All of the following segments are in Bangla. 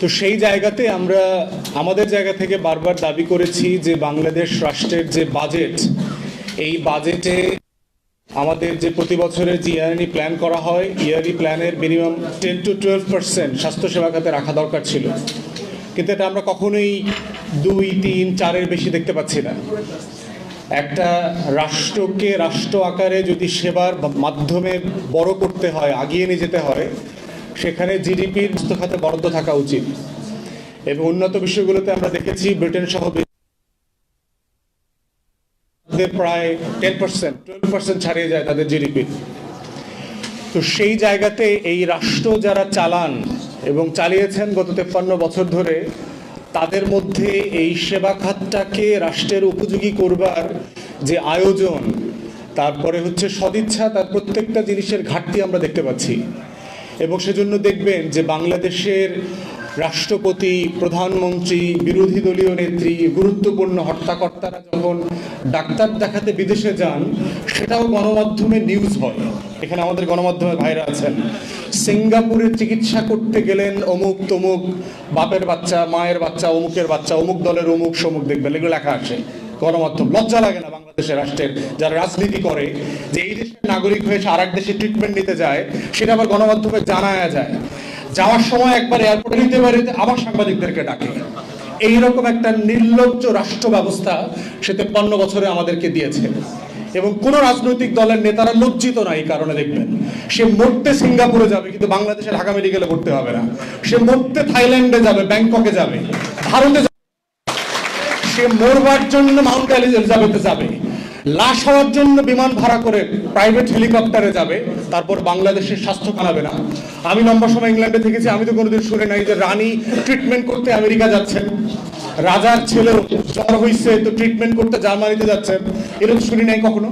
তো সেই জায়গাতে আমরা আমাদের জায়গা থেকে বারবার দাবি করেছি যে বাংলাদেশ রাষ্ট্রের যে বাজেট, এই বাজেটে আমাদের যে প্রতি বছরের যে ইয়ারলি প্ল্যান করা হয়, ইয়ারলি প্ল্যানের minimum ten to twelve percent স্বাস্থ্যসেবা খাতে রাখা দরকার ছিল। কিন্তু এটা আমরা কখনোই দুই, তিন, চারের বেশি দেখতে পাচ্ছি না। একটা রাষ্ট্রকে রাষ্ট্র আকারে যদি সেবার মাধ্যমে বড় করতে হয়, আগিয়ে নিয়ে যেতে হয় সেখানে জিডিপির খাতে বরাদ্দ থাকা উচিত। এবং উন্নত বিষয়গুলোতে আমরা দেখেছি ব্রিটেন সহ প্রায় টেন পার্সেন্ট টুয়েলভ পার্সেন্ট ছাড়িয়ে যায় তাদের জিডিপি। তো সেই জায়গাতে এই রাষ্ট্র যারা চালান এবং চালিয়েছেন গত তেপ্পান্ন বছর ধরে, তাদের মধ্যে এই সেবা খাতটাকে রাষ্ট্রের উপযোগী করবার যে আয়োজন, তারপরে হচ্ছে সদিচ্ছা, তার প্রত্যেকটা জিনিসের ঘাটতি আমরা দেখতে পাচ্ছি। এবং সেজন্য দেখবেন যে বাংলাদেশের রাষ্ট্রপতি, প্রধানমন্ত্রী, বিরোধী দলীয় নেত্রী, গুরুত্বপূর্ণ হর্তাকর্তারা যখন ডাক্তার দেখাতে বিদেশে যান, সেটাও গণমাধ্যমে নিউজ হয়। এখানে আমাদের গণমাধ্যমে ভাইরা আছেন। সিঙ্গাপুরে চিকিৎসা করতে গেলেন অমুক তমুক, বাপের বাচ্চা, মায়ের বাচ্চা, অমুকের বাচ্চা, অমুক দলের অমুক সমুক দেখবেন, এগুলো লেখা আসে গণমাধ্যম, লজ্জা লাগে না বাংলাদেশের রাষ্ট্রের যারা রাজনীতি করে, যে এই দেশের নাগরিক হয়ে আর এক দেশে ট্রিটমেন্ট নিতে যায়, সেটা আবার গণমাধ্যমে জানায়া যায়। যাওয়ার সময় একবার এয়ারপোর্টে নিতে পারে, আবার সাংবাদিকদেরকে ডাকে। এইরকম একটা নির্লজ্জ রাষ্ট্র ব্যবস্থা সে তেপ্পান্ন বছরে আমাদেরকে দিয়েছে। এবং কোন রাজনৈতিক দলের নেতারা লজ্জিত না, এই কারণে দেখবেন। সে মরতে সিঙ্গাপুরে যাবে, কিন্তু বাংলাদেশে ঢাকা মেডিকেলে ভর্তি হবে না। সে মরতে থাইল্যান্ডে যাবে, ব্যাংককে যাবে। ভারতে সে মরবার জন্য মাউন্ট এলিজাবেথে যাবে। লাশ হওয়ার জন্য বিমান ভাড়া করে প্রাইভেট হেলিকপ্টারে যাবে। তারপর বাংলাদেশের স্বাস্থ্য কানাবে না। আমি লম্বা সময় ইংল্যান্ডে থেকেছি, আমি তো কোনোদিন শুনে নাই যে রানী ট্রিটমেন্ট করতে আমেরিকা যাচ্ছেন। রাজার ছেলেও জ্বর হয়েছে তো ট্রিটমেন্ট করতে জার্মানিতে যাচ্ছেন। এরকম শুনি নাই কখনো?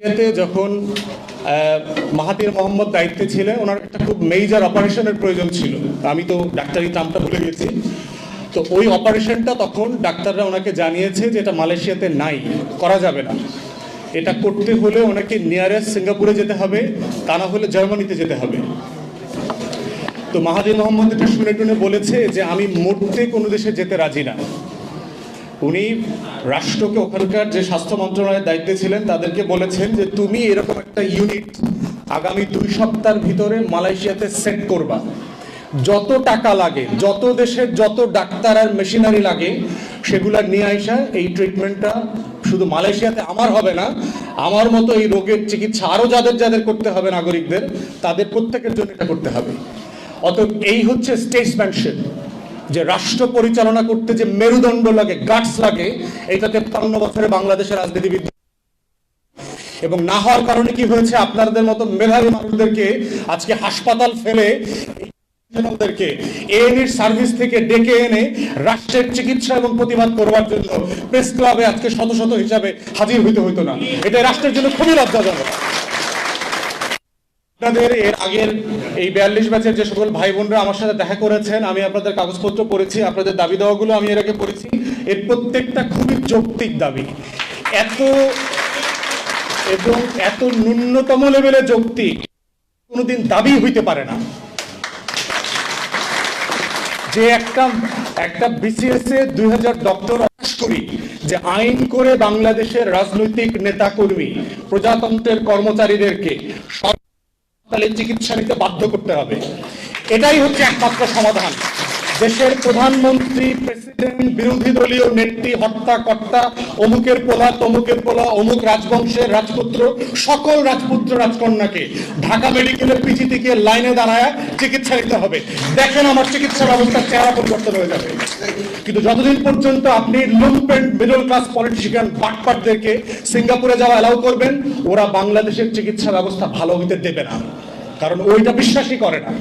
এতে যখন মাহাতির মোহাম্মদ দায়িত্বে ছিলেন, ওনার একটা খুব মেজর অপারেশনের প্রয়োজন ছিল। আমি তো ডাক্তারি নামটা ভুলে গেছি। তো ওই অপারেশনটা তখন ডাক্তাররা ওনাকে জানিয়েছে যে এটা মালয়েশিয়াতে নাই, করা যাবে না। এটা করতে হলে ওনাকে নিয়ারেস্ট সিঙ্গাপুরে যেতে হবে, তা না হলে জার্মানিতে যেতে হবে। তো মাহাদির মোহাম্মদ এটা শুনে টুনে বলেছে যে আমি মরতে কোনো দেশে যেতে রাজি না। উনি রাষ্ট্রকে ওখানকার যে স্বাস্থ্য মন্ত্রণালয়ের দায়িত্বে ছিলেন, তাদেরকে বলেছেন যে তুমি এরকম একটা ইউনিট আগামী দুই সপ্তাহের ভিতরে মালয়েশিয়াতে সেট করবা। যত টাকা লাগে, যত দেশের যত ডাক্তার আর মেশিনারি লাগে, সেগুলা নিয়ে আইসা এই ট্রিটমেন্টটা শুধু মালয়েশিয়াতে আমার হবে না, আমার মতো এই রোগের চিকিৎসা আরও যাদের যাদের করতে হবে নাগরিকদের, তাদের প্রত্যেকের জন্য এটা করতে হবে। অতএব এই হচ্ছে স্টেটসম্যানশিপ যে রাষ্ট্র পরিচালনা করতে যে মেরুদণ্ড লাগে গাটস লাগে এটা তেপ্পান্ন বছরে বাংলাদেশের রাজনীতিবিদ এবং না হওয়ার কারণে কি হয়েছে? আপনাদের মতো মেধাবী মানুষদেরকে আজকে হাসপাতাল ফেলে সার্ভিস থেকে ডেকে এনে রাষ্ট্রের চিকিৎসা এবং প্রতিবাদ করবার জন্য প্রেস ক্লাবে আজকে শত শত হিসাবে হাজির হইতে হইতো না। এটা রাষ্ট্রের জন্য খুবই লজ্জাজনক। আপনাদের এর আগের এই বিয়াল্লিশ ব্যাচের যে সকল ভাই বোনরা আমার সাথে দেখা করেছেন, আমি আপনাদের কাগজপত্র পড়েছি, আপনাদের দাবি দেওয়াগুলো আমি এর আগে পড়েছি। এর প্রত্যেকটা খুবই যৌক্তিক দাবি। এত, এবং এত ন্যূনতম লেভেলে যৌক্তিক, কোনোদিন দাবি হইতে পারে না। যে একটা একটা বিসিএস এ দুই হাজার ডক্টর করি যে আইন করে বাংলাদেশের রাজনৈতিক নেতাকর্মী, প্রজাতন্ত্রের কর্মচারীদেরকে সরকারি চিকিৎসা নিতে বাধ্য করতে হবে। এটাই হচ্ছে একমাত্র সমাধান। দেশের প্রধানমন্ত্রী প্রেসিডেন্ট বিরোধী দলীয় নেত্রী, হত্যাকর্তা, অমুকের পোলা, তমুকের পোলা, অমুক রাজবংশের রাজপুত্র, সকল রাজপুত্র রাজকন্যাকে ঢাকা মেডিকেলের পিজি থেকে লাইনে দাঁড়ায় চিকিৎসা নিতে হবে। দেখেন আমার চিকিৎসা ব্যবস্থার চেহারা পরিবর্তন হয়ে যাবে। কিন্তু যতদিন পর্যন্ত আপনি লুম্পেন্ট মিডল ক্লাস পলিটিশিয়ান বাটপাটদেরকে সিঙ্গাপুরে যাওয়া অ্যালাউ করবেন, ওরা বাংলাদেশের চিকিৎসা ব্যবস্থা ভালো হইতে দেবে না। কারণ ওইটা বিশ্বাসই করে না।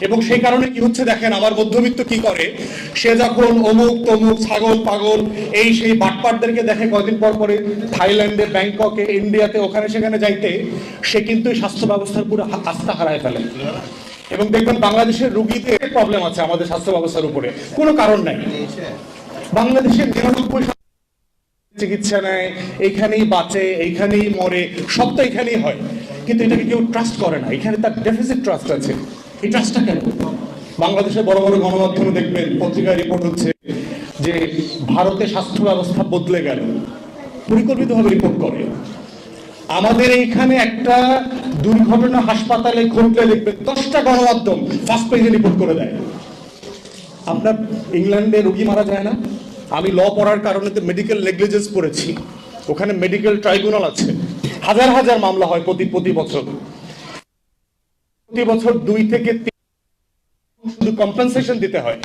এবং সেই কারণে কি হচ্ছে দেখেন, আমার মধ্যবিত্ত কি করে? সে যখন অমুক তমুক ছাগল পাগল, এই সেই বাটপাটদেরকে দেখে কয়দিন পর পরে থাইল্যান্ডে, ব্যাংককে, ইন্ডিয়াতে, ওখানে সেখানে যাইতে, সে কিন্তু স্বাস্থ্য ব্যবস্থার পুরো আস্থা হারায় ফেলে। এবং দেখবেন বাংলাদেশের রুগীদের প্রবলেম আছে আমাদের স্বাস্থ্য ব্যবস্থার উপরে। কোনো কারণ নাই। বাংলাদেশের নিরানব্বই চিকিৎসা নেয়, এইখানেই বাঁচে, এইখানেই মরে, সব তো এখানেই হয়। কিন্তু এটাকে কেউ ট্রাস্ট করে না। এখানে তার ডেফিসিট ট্রাস্ট আছে। এই ট্রাস্টটা কেন? বাংলাদেশের বড় বড় গণমাধ্যমে দেখবেন, পত্রিকায় রিপোর্ট হচ্ছে যে ভারতে স্বাস্থ্য ব্যবস্থা বদলে গেল। পরিকল্পিতভাবে রিপোর্ট করে। আমাদের এইখানে একটা দুর্ঘটনা হাসপাতালে ঘটলে দেখবেন, দশটা গণমাধ্যম ফার্স্ট পেজে রিপোর্ট করে দেয়। আপনার ইংল্যান্ডে রুগী মারা যায় না। আমি ল পড়ার কারণে তো মেডিকেল নেগলিজেন্স পড়েছি। ওখানে মেডিকেল ট্রাইব্যুনাল আছে। হাজার হাজার মামলা হয় প্রতি প্রতি বছর। প্রতি বছর দুই থেকে শুধু কম্পেনসেশন দিতে হয়।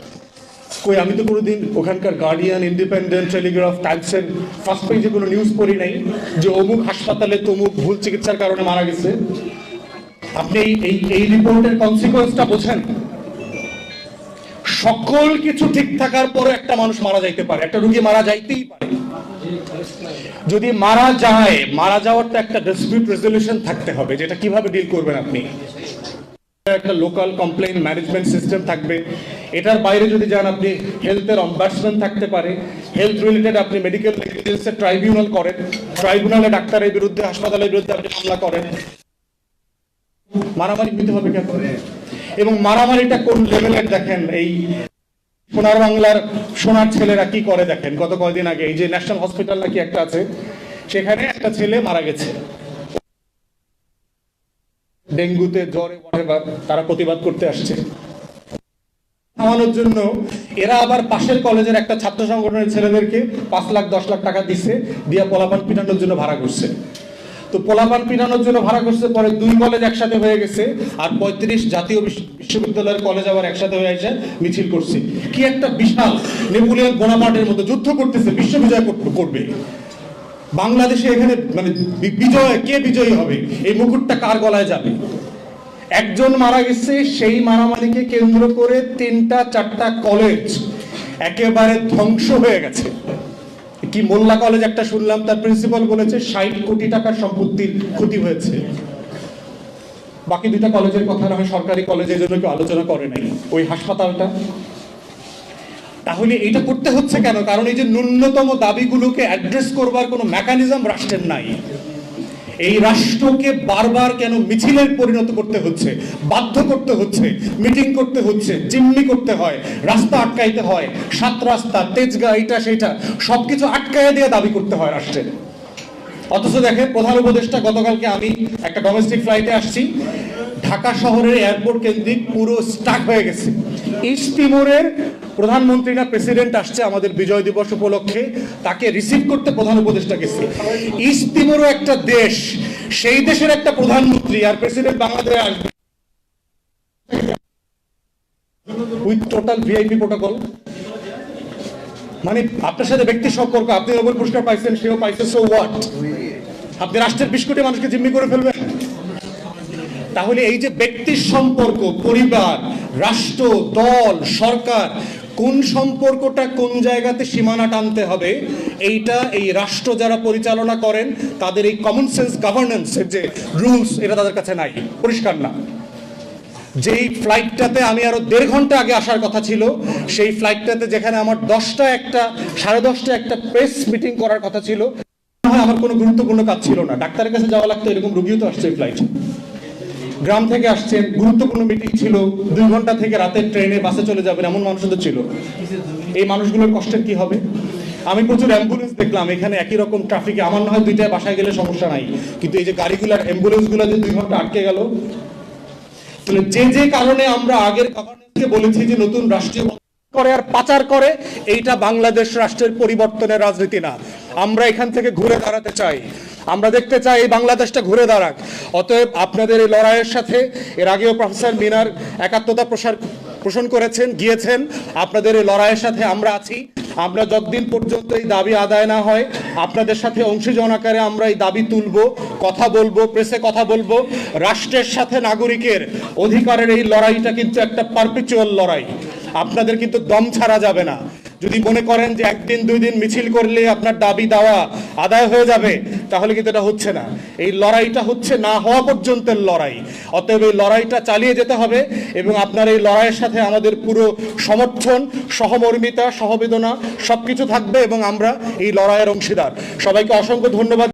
কই, আমি তো কোনোদিন ওখানকার গার্ডিয়ান ইন্ডিপেন্ডেন্ট টেলিগ্রাফ টাইমসের ফার্স্ট পেজে কোনো নিউজ পড়ি নাই যে অমুক হাসপাতালে তমুক ভুল চিকিৎসার কারণে মারা গেছে। আপনি এই এই রিপোর্টের কনসিকোয়েন্সটা বোঝেন? সকল কিছু ঠিক থাকার পরে একটা মানুষ মারা যাইতে পারে। একটা রুগী মারা যাইতেই পারে। যদি মারা যায়, মারা যাওয়ার তো একটা ডিসপিউট রেজলিউশন থাকতে হবে, যেটা কীভাবে ডিল করবেন আপনি? একটা লোকাল কমপ্লেইন ম্যানেজমেন্ট সিস্টেম থাকবে। এটার বাইরে যদি যান, আপনি হেলথের অম্বাসমেন্ট থাকতে পারে। হেলথ রিলেটেড আপনি মেডিকেল নেগলিজেন্সের ট্রাইব্যুনাল করেন। ট্রাইব্যুনালে ডাক্তারের বিরুদ্ধে, হাসপাতালের বিরুদ্ধে আপনি মামলা করেন। মারামারি হইতে হবে কেন? এবং মারামারিটা কোন লেভেলের দেখেন? এই সোনার বাংলার সোনার ছেলেরা কি করে দেখেন? গত কয়দিন আগে এই যে ন্যাশনাল হসপিটাল নাকি একটা আছে, সেখানে একটা ছেলে মারা গেছে। ডেঙ্গুতে জ্বরে তারা প্রতিবাদ করতে আসছে। থামানোর জন্য এরা আবার পাশের কলেজের একটা ছাত্র সংগঠনের ছেলেদেরকে পাঁচ লাখ, দশ লাখ টাকা পোলাপান পিটানোর জন্য ভাড়া করছে। তো পোলাপান পিটানোর জন্য ভাড়া করছে, পরে দুই কলেজ একসাথে হয়ে গেছে, আর পঁয়ত্রিশ জাতীয় বিশ্ববিদ্যালয়ের কলেজ আবার একসাথে হয়ে এসে মিছিল করছে। কি একটা বিশাল নেপুলিয়ান বোনাপার্টের মতো যুদ্ধ করতেছে বিশ্ব বিজয় কর- করবে। বাংলাদেশে এখানে মানে বিজয়, কে বিজয়ী হবে? এই মুকুটটা কার গলায় যাবে? একজন মারা গেছে, সেই মারামারিকে কেন্দ্র করে তিনটা, চারটা কলেজ একেবারে ধ্বংস হয়ে গেছে। কি মোল্লা কলেজ একটা শুনলাম, তার প্রিন্সিপাল বলেছে, ষাট কোটি টাকার সম্পত্তির ক্ষতি হয়েছে। বাকি দুইটা কলেজের কথা না হয়, সরকারি কলেজের জন্য কেউ আলোচনা করে নাই। ওই হাসপাতালটা তাহলে এটা করতে হচ্ছে কেন? কারণ এই যে ন্যূনতম দাবিগুলোকে অ্যাড্রেস করবার কোনো মেকানিজম রাষ্ট্রের নাই। এই রাষ্ট্রকে বারবার কেন মিছিলের পরিণত করতে হচ্ছে, বাধ্য করতে হচ্ছে, মিটিং করতে হচ্ছে, জিম্মি করতে হয়, রাস্তা আটকাইতে হয়, সাত রাস্তা তেজগা এটা সেটা সবকিছু আটকাইয়া দিয়ে দাবি করতে হয় রাষ্ট্রের। অথচ দেখেন, প্রধান উপদেষ্টা, গতকালকে আমি একটা ডোমেস্টিক ফ্লাইটে আসছি। ঢাকা শহরের এয়ারপোর্ট কেন্দ্রিক পুরো স্টাক হয়ে গেছে। ইস্ট তিমুরের প্রধানমন্ত্রী না প্রেসিডেন্ট আসছে আমাদের বিজয় দিবস উপলক্ষে। তাকে রিসিভ করতে প্রধান উপদেষ্টা গেছে। ইস্ট তিমুরও একটা দেশ, সেই দেশের একটা প্রধানমন্ত্রী আর প্রেসিডেন্ট বাংলাদেশে আসবে। উইথ টোটাল ভিআইপি প্রোটোকল মানে আপনার সাথে ব্যক্তি সম্পর্ক, আপনি নোবেল পুরস্কার পাইছেন, সেও পাইছে সো হোয়াট আপনি রাষ্ট্রের বিশ কোটি মানুষকে জিম্মি করে ফেলবেন। তাহলে এই যে ব্যক্তির সম্পর্ক, পরিবার, রাষ্ট্র, দল, সরকার, কোন সম্পর্কটা কোন জায়গাতে সীমানা টানতে হবে, এইটা এই রাষ্ট্র যারা পরিচালনা করেন, তাদের এই কমন সেন্স গভর্নেন্সের যে রুলস এটা তাদের কাছে নাই, পরিষ্কার না। যেই ফ্লাইটটাতে আমি আরও দেড় ঘণ্টা আগে আসার কথা ছিল, সেই ফ্লাইটটাতে যেখানে আমার দশটা একটা, সাড়ে দশটা একটা প্রেস মিটিং করার কথা ছিল আমার কোনো গুরুত্বপূর্ণ কাজ ছিল না। ডাক্তারের কাছে যাওয়া লাগতো, এরকম রুগীও তো আসছে ফ্লাইট গ্রাম থেকে আসছেন, গুরুত্বপূর্ণ মিটিং ছিল, দুই ঘণ্টা থেকে রাতের ট্রেনে বাসে চলে যাবেন এমন মানুষও তো ছিল। এই মানুষগুলোর কষ্টের কি হবে? আমি প্রচুর অ্যাম্বুলেন্স দেখলাম, এখানে একই রকম ট্রাফিকে আমার না হয় দুইটায় বাসায় গেলে সমস্যা নাই। কিন্তু এই যে গাড়িগুলার অ্যাম্বুলেন্সগুলো যে দুই ঘণ্টা আটকে গেল, তাহলে যে যে কারণে আমরা আগের গভর্নেন্সকে বলেছি যে নতুন রাষ্ট্রীয় করে আর পাচার করে, এইটা বাংলাদেশ রাষ্ট্রের পরিবর্তনের রাজনীতি না। আমরা এখান থেকে ঘুরে দাঁড়াতে চাই। আমরা দেখতে চাই এই বাংলাদেশটা ঘুরে দাঁড়াক। অতএব আপনাদের এই লড়াইয়ের সাথে, এর আগেও প্রফেসর মিনার একাত্মতা প্রসার পোষণ করেছেন, গিয়েছেন। আপনাদের এই লড়াইয়ের সাথে আমরা আছি। আমরা যতদিন পর্যন্ত এই দাবি আদায় না হয়, আপনাদের সাথে অংশীজন আকারে আমরা এই দাবি তুলব, কথা বলব প্রেসে কথা বলব। রাষ্ট্রের সাথে নাগরিকের অধিকারের এই লড়াইটা কিন্তু একটা পারপিচুয়াল লড়াই। আপনাদের কিন্তু দম ছাড়া যাবে না। যদি মনে করেন যে একদিন, দুই দিন মিছিল করলে আপনার দাবি দাওয়া আদায় হয়ে যাবে, তাহলে কিন্তু এটা হচ্ছে না। এই লড়াইটা হচ্ছে না হওয়া পর্যন্তের লড়াই। অতএব এই লড়াইটা চালিয়ে যেতে হবে এবং আপনার এই লড়াইয়ের সাথে আমাদের পুরো সমর্থন, সহমর্মিতা, সহবেদনা সব কিছু থাকবে এবং আমরা এই লড়াইয়ের অংশীদার। সবাইকে অসংখ্য ধন্যবাদ।